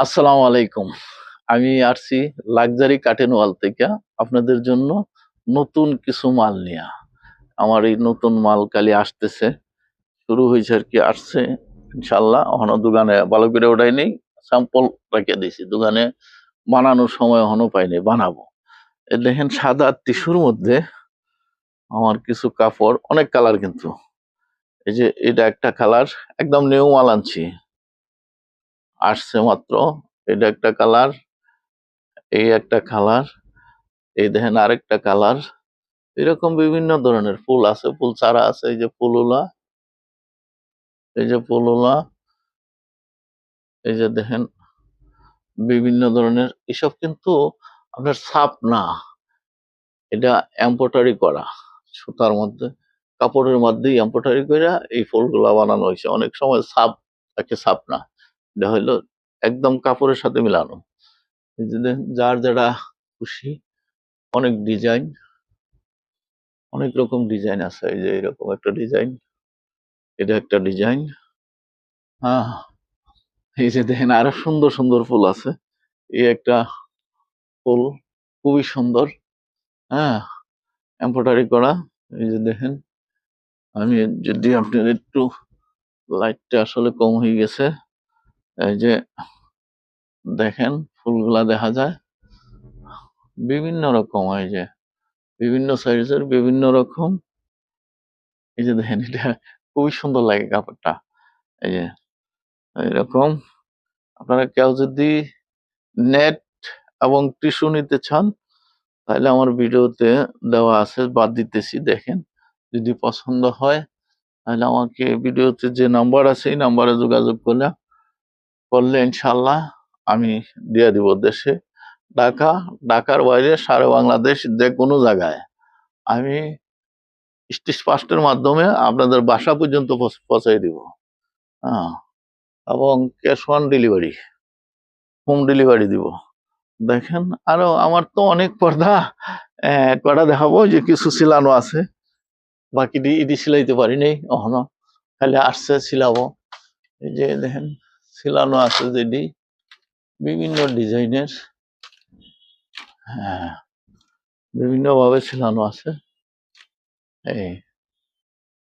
আসসালামু আলাইকুম। আমি আসছি লাক্সারি কাটেন ওয়াল থেকে আপনাদের জন্য নতুন কিছু মাল নিয়ে। আমার এই নতুন মাল কালি আসতেছে। শুরু হয়েছে আর কি, আসছে। ইনশাল্লাহ এখনও দোকানে ভালো করে ওটাই নেই। স্যাম্পল রেখে দিয়েছি। দোকানে বানানোর সময় এখনও পাইনি, বানাবো। দেখেন সাদা টিস্যুর মধ্যে আমার কিছু কাপড়, অনেক কালার কিন্তু। এই যে, এটা একটা কালার, একদম নিউ মাল আনছি। আসছে মাত্র। এটা একটা কালার, এই একটা কালার, এই দেখেন আরেকটা কালার। এরকম বিভিন্ন ধরনের ফুল আছে, ফুল চারা আছে, এই যে ফুলুলা এই যে ফুলুলা এই যে দেখেন বিভিন্ন ধরনের, এসব কিন্তু আপনার ছাপ না। এটা এম্পোটারি করা, সুতার মধ্যে, কাপড়ের মধ্যেই এম্পোটারি করে এই ফুলগুলা বানানো হয়েছে অনেক সময় সাপ থাকে সাপ না। এটা হইল একদম কাপড়ের সাথে মিলানো। যার যারা খুশি, অনেক ডিজাইন অনেক রকম ডিজাইন আছে। এই যে এরকম একটা ডিজাইন এটা একটা ডিজাইন হ্যাঁ এই যে দেখেন, আরও সুন্দর সুন্দর ফুল আছে। এই একটা ফুল খুবই সুন্দর হ্যাঁ এম্পোটারি করা। এই যে দেখেন, আমি যদি আপনার একটু লাইটটা আসলে কম হয়ে গেছে। এই যে দেখেন, ফুলগুলা দেখা যায়। বিভিন্ন রকম এই যে, বিভিন্ন সাইজের বিভিন্ন রকম। এই যে দেখেন, এটা খুবই সুন্দর লাগে কাপড়টা। এই যে, এরকম। আপনারা কেউ যদি নেট এবং টিস্যু নিতে চান, তাহলে আমার ভিডিওতে দেওয়া আছে, বাদ দিতেছি, দেখেন। যদি পছন্দ হয়, তাহলে আমাকে ভিডিওতে যে নাম্বার আছে, এই নাম্বারে যোগাযোগ করলে করলে ইনশাল্লাহ আমি দিয়ে দিব দেশে। ঢাকা, ঢাকার বাইরে সারা বাংলাদেশ যে কোনো জায়গায়। আমি স্টিচ পাস্টের মাধ্যমে আপনাদের বাসা পর্যন্ত পৌঁছ- পৌঁছাই দিব। হ্যাঁ এবং cash on delivery, home delivery দিব। দেখেন, আরও আমার তো অনেক পর্দা কটা দেখাবো, যে কিছু সিলানো আছে। বাকি ইডি সিলাইতে পারি নাই এখনও। খালি আসছে, সিলাবো। এই যে দেখেন সিলানো আছে যেটি বিভিন্ন ডিজাইনের হ্যাঁ বিভিন্নভাবে ছিলানো আছে। এই